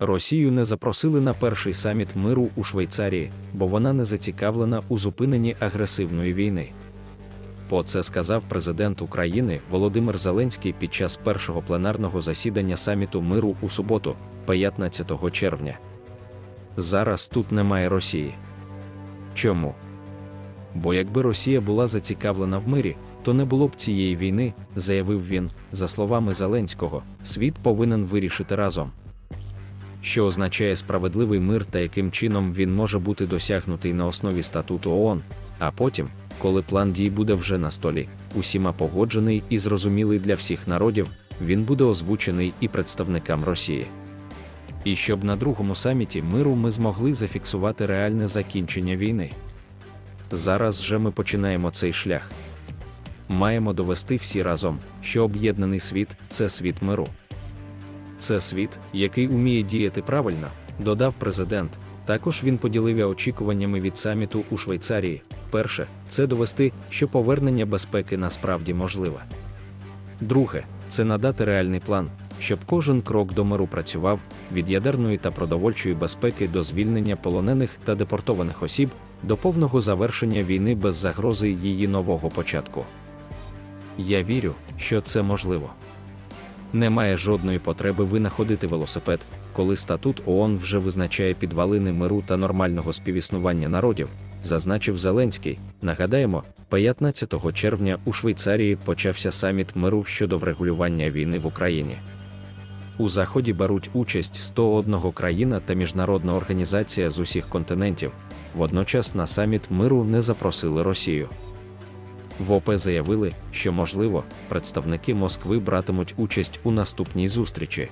Росію не запросили на перший саміт миру у Швейцарії, бо вона не зацікавлена у зупиненні агресивної війни. По це сказав президент України Володимир Зеленський під час першого пленарного засідання саміту миру у суботу, 15 червня. Зараз тут немає Росії. Чому? Бо якби Росія була зацікавлена в мирі, то не було б цієї війни, заявив він. За словами Зеленського, світ повинен вирішити разом. Що означає справедливий мир та яким чином він може бути досягнутий на основі статуту ООН, а потім, коли план дій буде вже на столі, усіма погоджений і зрозумілий для всіх народів, він буде озвучений і представникам Росії. І щоб на другому саміті миру ми змогли зафіксувати реальне закінчення війни. Зараз же ми починаємо цей шлях. Маємо довести всі разом, що об'єднаний світ це світ миру. Це світ, який уміє діяти правильно, додав президент. Також він поділився очікуваннями від саміту у Швейцарії. Перше, це довести, що повернення безпеки насправді можливе. Друге, це надати реальний план, щоб кожен крок до миру працював від ядерної та продовольчої безпеки до звільнення полонених та депортованих осіб до повного завершення війни без загрози її нового початку. Я вірю, що це можливо. Немає жодної потреби винаходити велосипед, коли статут ООН вже визначає підвалини миру та нормального співіснування народів, зазначив Зеленський. Нагадаємо, 15 червня у Швейцарії почався саміт миру щодо врегулювання війни в Україні. У заході беруть участь 101 країна та міжнародна організація з усіх континентів. Водночас на саміт миру не запросили Росію. В ОП заявили, що можливо, представники Москви братимуть участь у наступній зустрічі.